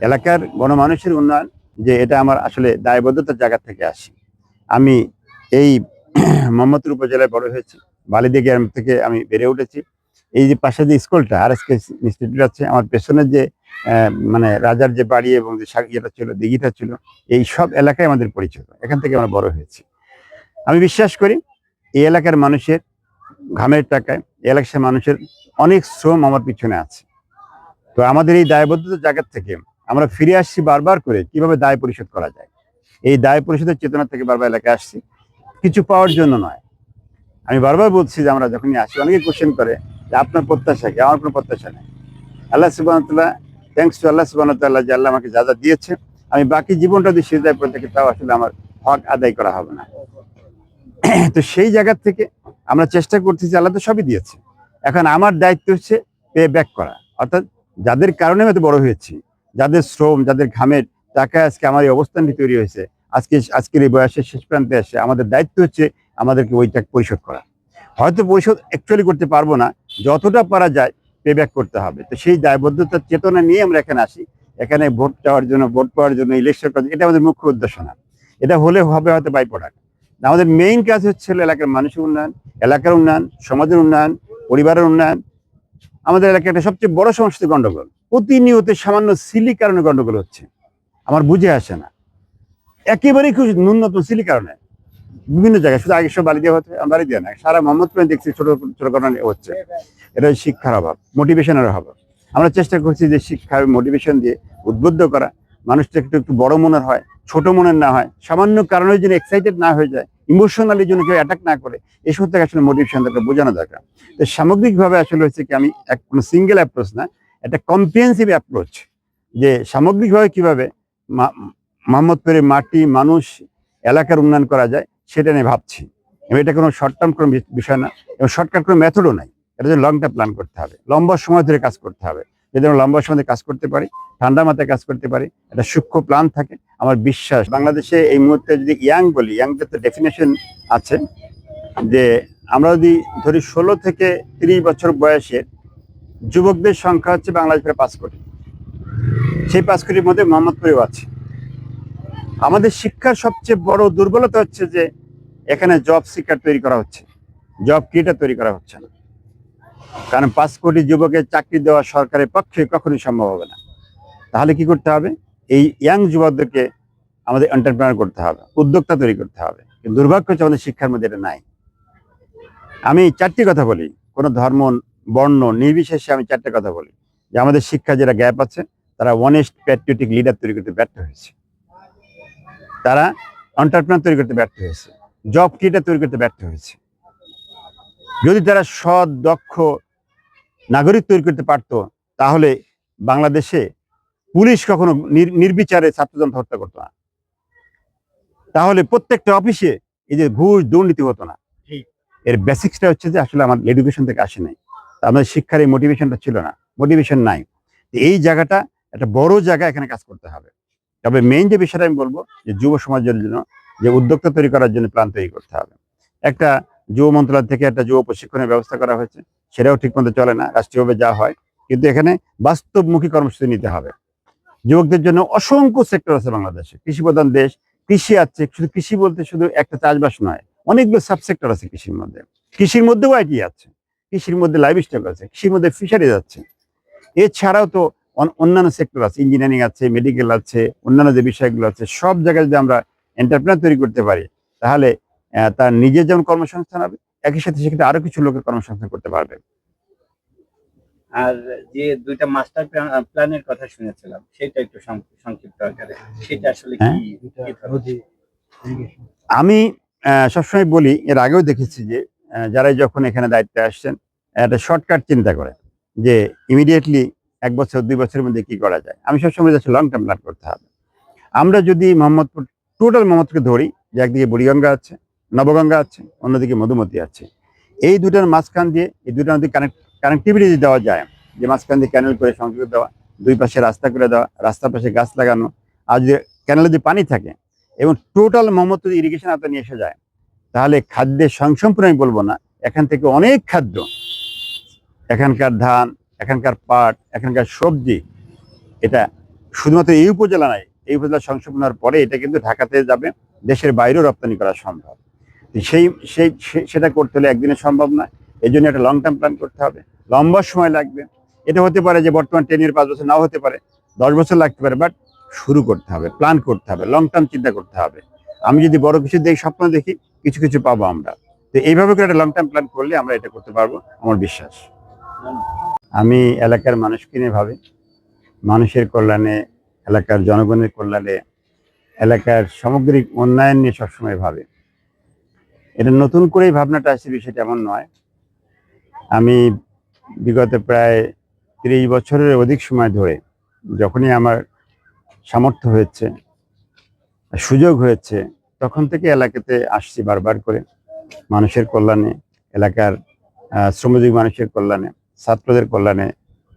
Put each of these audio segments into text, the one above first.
এলাকার গণমানুষের উন্নয়ন, যে এটা আমার আসলে দায়বদ্ধতার জায়গা থেকে আসি। আমি এই মোহাম্মদপুর উপজেলায় বড় হয়েছি। বালিদি গ্রাম থেকে আমি বেড়ে উঠেছি। এই যে পাশে যে স্কুলটা আর এস কে ইনস্টিটিউট আছে, আমার পেছনের যে মানে রাজার যে বাড়ি এবং যে ইয়েটা ছিল, দিঘিটা ছিল, এই সব এলাকায় আমাদের পরিচিত এখান থেকে আমরা বড় হয়েছি। আমি বিশ্বাস করি, এই এলাকার মানুষের ঘামের টাকায় এলাকার মানুষের অনেক শ্রম আমার পিছনে আছে। তো আমাদের এই দায়বদ্ধতার জায়গার থেকে আমরা ফিরে আসছি বারবার করে কীভাবে দায় পরিশোধ করা যায়। এই দায় পরিশোধের চেতনা থেকে বারবার এলাকায় আসছি। কিছু পাওয়ার জন্য নয়। আমি বারবার বলছি যে আমরা যখনই আসি, অনেকে কোশ্চেন করে যে আপনার প্রত্যাশা কি? আমার কোনো প্রত্যাশা নেই। আল্লাহ সুবাহতাল্লাহ থ্যাংকস টু আল্লাহ সুবাহতাল্লাহ যে আল্লাহ আমাকে যা যা দিয়েছে। আমি বাকি জীবনটা যদি সিজায় পড়ে থাকি তাও আসলে আমার হক আদায় করা হবে না। তো সেই জায়গা থেকে আমরা চেষ্টা করতেছি, আল্লাহ তো সবই দিয়েছে। এখন আমার দায়িত্ব হচ্ছে পে ব্যাক করা। অর্থাৎ যাদের কারণে আমি বড় হয়েছি যাদের শ্রম, যাদের ঘামের টাকায় আজকে আমার এই অবস্থানটি তৈরি হয়েছে। আজকে, আজকের এই বয়সের শেষ প্রান্তে এসে আমাদের দায়িত্ব হচ্ছে আমাদেরকে ওই টাকা পরিশোধ করা। হয়তো পরিশোধ অ্যাকচুয়ালি করতে পারব না, যতটা পারা যায় পে ব্যাক করতে হবে। তো সেই দায়বদ্ধতার চেতনা নিয়ে আমরা এখানে আসি। এখানে ভোট চাওয়ার জন্য, ভোট পাওয়ার জন্য ইলেকশন করার এটা আমাদের মুখ্য উদ্দেশ্য না। এটা হলে হবে হয়তো বাই প্রোডাক্ট আমাদের মেইন কাজ হচ্ছে এলাকার মানুষের উন্নয়ন, এলাকার উন্নয়ন, সমাজের উন্নয়ন, পরিবারের উন্নয়ন। আমাদের এলাকায় একটা সবচেয়ে বড় সমস্যা হচ্ছে গন্ডগোল। প্রতিনিয়ত সামান্য সিলি কারণে গন্ডগোল হচ্ছে। আমার বুঝে আসে না। একেবারেই খুব ন্যূনতম সিলি কারণে বিভিন্ন জায়গায় শুধু আগে সব বাড়ি দেওয়া হচ্ছে আমার বাড়ি দেওয়া না সারা মোহাম্মদপুরে দেখছি ছোট ছোট কারণে হচ্ছে। এটা শিক্ষার অভাব মোটিভেশনের অভাব। আমরা চেষ্টা করছি যে শিক্ষা মোটিভেশন দিয়ে উদ্বুদ্ধ করা। মানুষটা একটু একটু বড় মনের হয়, ছোট মনের না হয়, সামান্য কারণের জন্য এক্সাইটেড না হয়ে যায় ইমোশনালি জন্য কেউ অ্যাটাক না করে এসব থেকে আসলে মোটিভেশন দরকার বোঝানো দরকার। সামগ্রিকভাবে আসলে হচ্ছে কি, আমি এক কোনো সিঙ্গেল অ্যাপ্রোচ না একটা কম্প্রিহেন্সিভ অ্যাপ্রোচ যে সামগ্রিকভাবে কীভাবে মোহাম্মদপুরের মাটি, মানুষ, এলাকার উন্নয়ন করা যায়, সেটা নিয়ে ভাবছি। এবং এটা কোনো শর্ট টার্ম কোনো বিষয় না। এবং শর্টকাট কোনো মেথডও নাই। এটা লং টার্ম প্ল্যান করতে হবে। লম্বা সময় ধরে কাজ করতে হবে। যদি আমরা লম্বা সময় কাজ করতে পারি, ঠান্ডা মাথায় কাজ করতে পারি, একটা সূক্ষ্ম প্ল্যান থাকে, আমার বিশ্বাস। বাংলাদেশে এই মুহূর্তে যদি ইয়াং বলি ইয়াংদের তো ডেফিনেশন আছে যে, আমরা যদি ধরি ষোলো থেকে তিরিশ বছর বয়সের যুবকদের সংখ্যা হচ্ছে বাংলাদেশ প্রায় পাঁচ কোটি। সেই পাঁচ কোটির মধ্যে মোহাম্মদপুরেও আছে। আমাদের শিক্ষার সবচেয়ে বড় দুর্বলতা হচ্ছে যে, এখানে জব সিকার তৈরি করা হচ্ছে। জব ক্রিয়েটার তৈরি করা হচ্ছে না। কারণ পাঁচ কোটি যুবকের চাকরি দেওয়া সরকারের পক্ষে কখনোই সম্ভব হবে না। তাহলে কি করতে হবে? এই ইয়াং যুবকদেরকে আমাদের এন্টারপ্রেনার করতে হবে, উদ্যোক্তা তৈরি করতে হবে। দুর্ভাগ্য হচ্ছে আমাদের শিক্ষার মধ্যে এটা নাই। আমি চারটি কথা বলি। কোনো ধর্ম বর্ণ নির্বিশেষে আমি চারটে কথা বলি। যে আমাদের শিক্ষা যেটা গ্যাপ আছে তারা অনেস্ট প্যাট্রিয়টিক লিডার তৈরি করতে ব্যর্থ হয়েছে। তারা এন্টারপ্রেনার তৈরি করতে ব্যর্থ হয়েছে। জব ক্রিয়েটার তৈরি করতে ব্যর্থ হয়েছে। যদি তারা সৎ দক্ষ নাগরিক তৈরি করতে পারতো তাহলে বাংলাদেশে পুলিশ কখনো নির- নির্বিচারে ছাত্রজনতা হত্যা করতো না। তাহলে প্রত্যেকটা অফিসে এই যে ঘুষ দুর্নীতি হতো না। এর বেসিক্সটা হচ্ছে যে আসলে আমার এডুকেশন থেকে আসে নাই। আমাদের শিক্ষার এই মোটিভেশনটা ছিল না। মোটিভেশন নাই। এই জায়গাটা একটা বড় জায়গা এখানে কাজ করতে হবে। তবে মেইন যে বিষয়টা আমি বলব, যে যুব সমাজের জন্য, যে উদ্যোক্তা তৈরি করার জন্য প্ল্যান তৈরি করতে হবে। একটা যুব মন্ত্রণালয় থেকে একটা যুব প্রশিক্ষণের ব্যবস্থা করা হয়েছে। সেটাও ঠিকমতো চলে না। রাষ্ট্রীয়ভাবে যা হয়। কিন্তু এখানে বাস্তবমুখী কর্মসূচি নিতে হবে। যুবকদের জন্য অসংখ্য সেক্টর আছে বাংলাদেশে। কৃষি প্রধান দেশ, কৃষি আছে শুধু কৃষি বলতে শুধু একটা চাষবাস নয়, অনেকগুলো সাবসেক্টর আছে কৃষির মধ্যে। কৃষির মধ্যেও আইটি আছে। কৃষির মধ্যে লাইভ স্টক আছে কৃষির মধ্যে ফিশারিজ আছে এছাড়াও তো অন্যান্য সেক্টর আছে ইঞ্জিনিয়ারিং আছে মেডিকেল আছে অন্যান্য যে বিষয়গুলো আছে সব জায়গায় যদি আমরা এন্টারপ্রেনার তৈরি করতে পারি তাহলে আহ, তার নিজের যেমন কর্মসংস্থান হবে একই সাথে সেক্ষেত্রে আরও কিছু লোকের কর্মসংস্থান করতে পারবে। আর যে দুইটা মাস্টার প্ল্যানের কথা শুনেছিলাম সেটা একটু সংক্ষিপ্ত আকারে। সেটা আসলে কি কি আমি আহ, সবসময় বলি এর আগেও দেখেছি যে যারাই যখন এখানে দায়িত্বে আসছেন, একটা শর্টকাট চিন্তা করে যে ইমিডিয়েটলি এক বছর, দুই বছরের মধ্যে কি করা যায়? আমি সবসময় যাচ্ছি লং টার্ম প্ল্যান করতে হবে। আমরা যদি মোহাম্মদপুর টোটাল মোহাম্মদকে ধরি, যে একদিকে বুড়িগঙ্গা আছে, নবগঙ্গা আছে, অন্যদিকে মধুমতি আছে। এই দুটার মাঝখান দিয়ে, এই দুটার মধ্যে কানেক্ট কানেক্টিভিটি দেওয়া যায়, যে মাঝখান দিয়ে ক্যানেল করে সংযোগ দেওয়া, দুই পাশে রাস্তা করে দেওয়া, রাস্তার পাশে গাছ লাগানো, আর যদি ক্যানেলে যদি পানি থাকে, এবং টোটাল মোহাম্মদপুর ইরিগেশন আওতায় নিয়ে এসে যায় তাহলে খাদ্যের সংসম্পূর্ণ আমি বলব না, এখান থেকে অনেক খাদ্য, এখানকার ধান, এখানকার পাট, এখানকার সবজি, এটা শুধুমাত্র এই উপজেলা নাই এই উপজেলা সংশোধন হওয়ার পরে এটা কিন্তু ঢাকাতে যাবে, দেশের বাইরেও রপ্তানি করা সম্ভব। সেই সেই সেটা করতে হলে একদিনে সম্ভব না এই জন্য একটা লং টার্ম প্ল্যান করতে হবে, লম্বা সময় লাগবে। এটা হতে পারে যে বর্তমান টেন ইয়ার পাঁচ বছর নাও হতে পারে, দশ বছর লাগতে পারে বাট শুরু করতে হবে প্ল্যান করতে হবে লং টার্ম চিন্তা করতে হবে। আমি যদি বড় কিছু দেখি স্বপ্ন দেখি কিছু কিছু পাবো আমরা। তো এইভাবে করে একটা লং টার্ম প্ল্যান করলে আমরা এটা করতে পারব, আমার বিশ্বাস। আমি এলাকার মানুষকে নিয়ে ভাবি। মানুষের কল্যাণে, এলাকার জনগণের কল্যাণে, এলাকার সামগ্রিক উন্নয়ন নিয়ে সবসময় ভাবে। এটা নতুন করেই ভাবনাটা আসছে, বিষয়টা এমন নয়। আমি বিগত প্রায় তিরিশ বছরের অধিক সময় ধরে যখনই আমার সামর্থ্য হয়েছে, সুযোগ হয়েছে তখন থেকে এলাকাতে আসছি বারবার করে। মানুষের কল্যাণে, এলাকার শ্রমজীবী মানুষের কল্যাণে, ছাত্রদের কল্যাণে,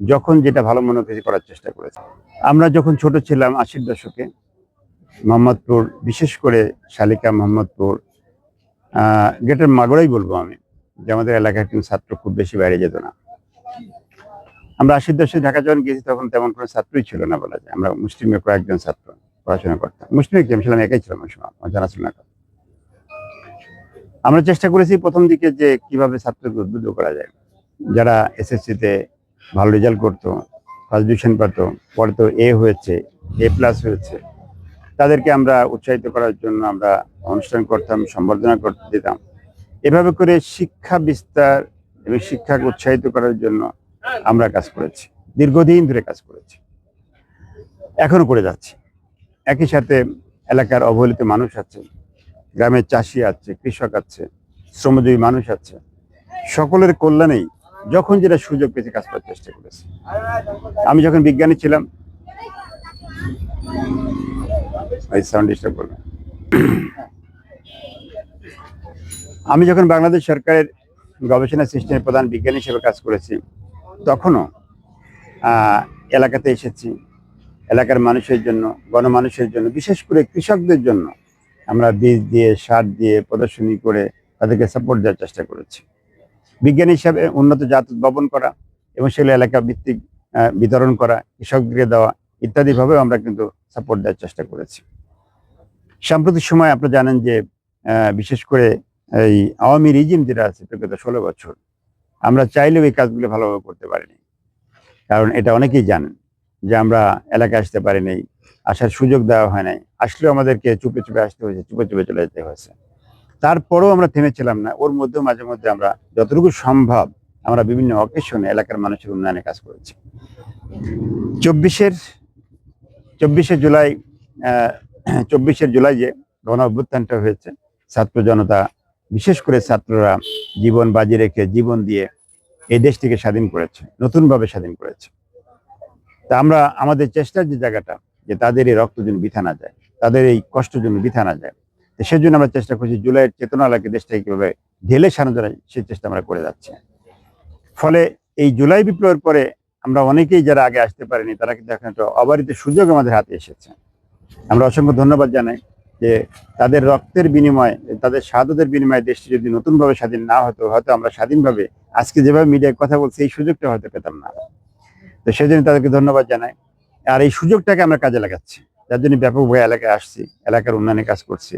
যখন যেটা ভালো মনে করেছি করার চেষ্টা করেছি। আমরা যখন ছোট ছিলাম আশির দশকে, মোহাম্মদপুর, বিশেষ করে শালিকা মোহাম্মদপুর গেটের মাগড়াই বলব আমি, যে আমাদের এলাকার কিন্তু ছাত্র খুব বেশি বাইরে যেত না। আমরা আশির দশকে ঢাকা যখন গেছি তখন তেমন কোনো ছাত্রই ছিল না বলা যায়। আমরা মুসলিমের কয়েকজন ছাত্র। পড়াশোনা করতাম। মুসলিম কি আমি ছিলাম, একাই ছিলাম ওই সময়, আমার জানা ছিল না আমরা চেষ্টা করেছি প্রথম দিকে যে কীভাবে ছাত্রকে উদ্বুদ্ধ করা যায়। যারা এসএসসিতে ভালো রেজাল্ট করতো ফার্স্ট ডিভিশন পরে তো এ হয়েছে এ প্লাস হয়েছে, তাদেরকে আমরা উৎসাহিত করার জন্য আমরা অনুষ্ঠান করতাম, সম্বর্ধনা করতে দিতাম। এভাবে করে শিক্ষা বিস্তার এবং শিক্ষাকে উৎসাহিত করার জন্য আমরা কাজ করেছি। দীর্ঘদিন ধরে কাজ করেছি। এখনও করে যাচ্ছি। একই সাথে এলাকার অবহেলিত মানুষ আছে, গ্রামের চাষি আছে, কৃষক আছে, শ্রমজীবী মানুষ আছে, সকলের কল্যাণেই যখন যেটা সুযোগ পেয়েছে কাজ করার চেষ্টা করেছি। আমি যখন বিজ্ঞানী ছিলাম সাউন্ড আমি যখন বাংলাদেশ সরকারের গবেষণা সিস্টেমের প্রধান বিজ্ঞানী হিসেবে কাজ করেছি, তখনও এলাকাতে এসেছি। এলাকার মানুষের জন্য, গণমানুষের জন্য, বিশেষ করে কৃষকদের জন্য আমরা বীজ দিয়ে, সার দিয়ে প্রদর্শনী করে তাদেরকে সাপোর্ট দেওয়ার চেষ্টা করেছি। বিজ্ঞানী হিসাবে উন্নত জাত উদ্ভাবন করা এবং সেগুলো এলাকা ভিত্তিক বিতরণ করা, কৃষকদেরকে দেওয়া ইত্যাদিভাবেও আমরা কিন্তু সাপোর্ট দেওয়ার চেষ্টা করেছি। সাম্প্রতিক সময় আপনারা জানেন যে বিশেষ করে এই আওয়ামী রিজিম যেটা আছে, বিগত ষোলো বছর, আমরা চাইলেও এই কাজগুলো ভালোভাবে করতে পারিনি। কারণ এটা অনেকেই জানেন। যে আমরা এলাকায় আসতে পারিনি আসার সুযোগ দেওয়া হয় নাই। আসলেও আমাদেরকে চুপে চুপে আসতে হয়েছে, চুপে চুপে চলে যেতে হয়েছে। তারপরেও আমরা থেমেছিলাম না, ওর মধ্যেও মাঝে মধ্যে আমরা যতটুকু সম্ভব আমরা বিভিন্ন অকেশনে এলাকার মানুষের উন্নয়নে কাজ করেছি। চব্বিশের, চব্বিশে জুলাই চব্বিশে জুলাই যে গণ অভ্যুত্থানটা হয়েছে, ছাত্র জনতা, বিশেষ করে ছাত্ররা জীবন বাজি রেখে জীবন দিয়ে এই দেশটিকে স্বাধীন করেছে, নতুনভাবে স্বাধীন করেছে। তা আমরা আমাদের চেষ্টার যে জায়গাটা, যে তাদের এই রক্ত যেন বিথা না যায়, তাদের এই কষ্ট যেন বিথা না যায় সেজন্য আমরা চেষ্টা করছি জুলাইয়ের চেতনা লাগে দেশটাকে কীভাবে ঢেলে সানো যায় সেই চেষ্টা আমরা করে যাচ্ছি। ফলে এই জুলাই বিপ্লবের পরে আমরা অনেকেই যারা আগে আসতে পারিনি, তারা কিন্তু এখন একটা অবারিত সুযোগ আমাদের হাতে এসেছে। আমরা অসংখ্য ধন্যবাদ জানাই যে তাদের রক্তের বিনিময়ে, তাদের স্বাদতের বিনিময়ে দেশটি যদি নতুনভাবে স্বাধীন না হতো, হয়তো আমরা স্বাধীনভাবে আজকে যেভাবে মিডিয়ায় কথা বলছি, এই সুযোগটা হয়তো পেতাম না। তো সেজন্য তাদেরকে ধন্যবাদ জানাই। আর এই সুযোগটাকে আমরা কাজে লাগাচ্ছি। যার জন্য ব্যাপকভাবে এলাকায় আসছি, এলাকার উন্নয়নে কাজ করছি।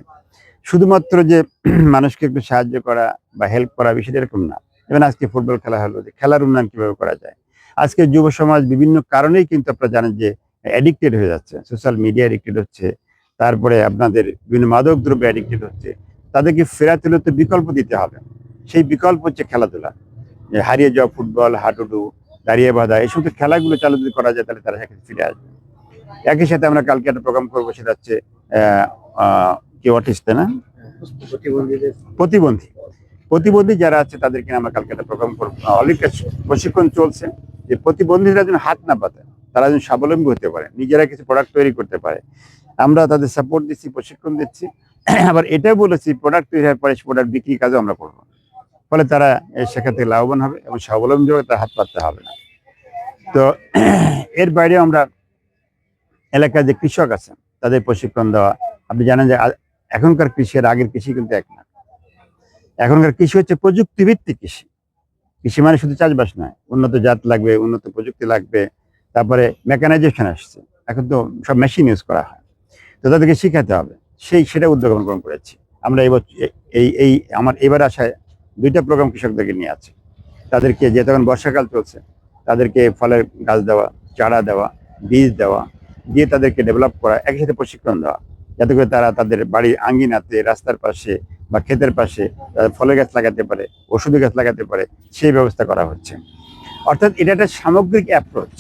শুধুমাত্র যে মানুষকে একটু সাহায্য করা বা হেল্প করা বিষয়টা এরকম না। যেমন আজকে ফুটবল খেলা হলো, যে খেলার উন্নয়ন কীভাবে করা যায়। আজকে যুব সমাজ বিভিন্ন কারণেই কিন্তু আপনারা জানেন যে অ্যাডিক্টেড হয়ে যাচ্ছে। সোশ্যাল মিডিয়া অ্যাডিক্টেড হচ্ছে। তারপরে আপনাদের বিভিন্ন মাদক দ্রব্য অ্যাডিক্টেড হচ্ছে। তাদেরকে ফেরাতে হলে তো বিকল্প দিতে হবে। সেই বিকল্প হচ্ছে খেলাধুলা। হারিয়ে যাওয়া ফুটবল হাডুডু দাঁড়িয়ে বাঁধা। এই সমস্ত খেলাগুলো চালু যদি করা যায় তাহলে তারা সেখানে ফিরে আসবে। একই সাথে আমরা কালকে একটা প্রোগ্রাম করব সেটা হচ্ছে কি অটিস্ট না? প্রতিবন্ধী। প্রতিবন্ধী যারা আছে তাদেরকে আমরা কালকে একটা প্রোগ্রাম করব। অলরেডি প্রশিক্ষণ চলছে। যে প্রতিবন্ধীরা যেন হাত না পাতে তারা যেন স্বাবলম্বী হতে পারে নিজেরা কিছু প্রোডাক্ট তৈরি করতে পারে। আমরা তাদের সাপোর্ট দিচ্ছি প্রশিক্ষণ দিচ্ছি। আবার এটাও বলেছি প্রোডাক্ট তৈরি হওয়ার পরে প্রোডাক্ট বিক্রি কাজও আমরা করব। ফলে তারা সেখান থেকে লাভবান হবে এবং স্বাবলম্বী হবে তার হাত পাততে হবে না। তো এর বাইরে আমরা এলাকার যে কৃষক আছেন, তাদের প্রশিক্ষণ দেওয়া। আপনি জানেন যে এখনকার কৃষি আর আগের কৃষি কিন্তু এক না। এখনকার কৃষি হচ্ছে প্রযুক্তিভিত্তিক কৃষি। কৃষি মানে শুধু চাষবাস নয়, উন্নত জাত লাগবে, উন্নত প্রযুক্তি লাগবে, তারপরে মেকানাইজেশন আসছে। এখন তো সব মেশিন ইউজ করা হয়। তো তাদেরকে শেখাতে হবে। সেই সেটা উদ্যোগ গ্রহণ করেছি। আমরা এই এই এই, আমার এবার আসায় দুইটা প্রোগ্রাম কৃষকদেরকে নিয়ে আছে। তাদেরকে যে তখন বর্ষাকাল চলছে, তাদেরকে ফলের গাছ দেওয়া, চারা দেওয়া, বীজ দেওয়া, দিয়ে তাদেরকে ডেভেলপ করা একই সাথে প্রশিক্ষণ দেওয়া, যাতে করে তারা তাদের বাড়ির আঙ্গিনাতে, রাস্তার পাশে বা ক্ষেতের পাশে ফলের গাছ লাগাতে পারে, ওষুধের গাছ লাগাতে পারে, সেই ব্যবস্থা করা হচ্ছে। অর্থাৎ এটা একটা সামগ্রিক অ্যাপ্রোচ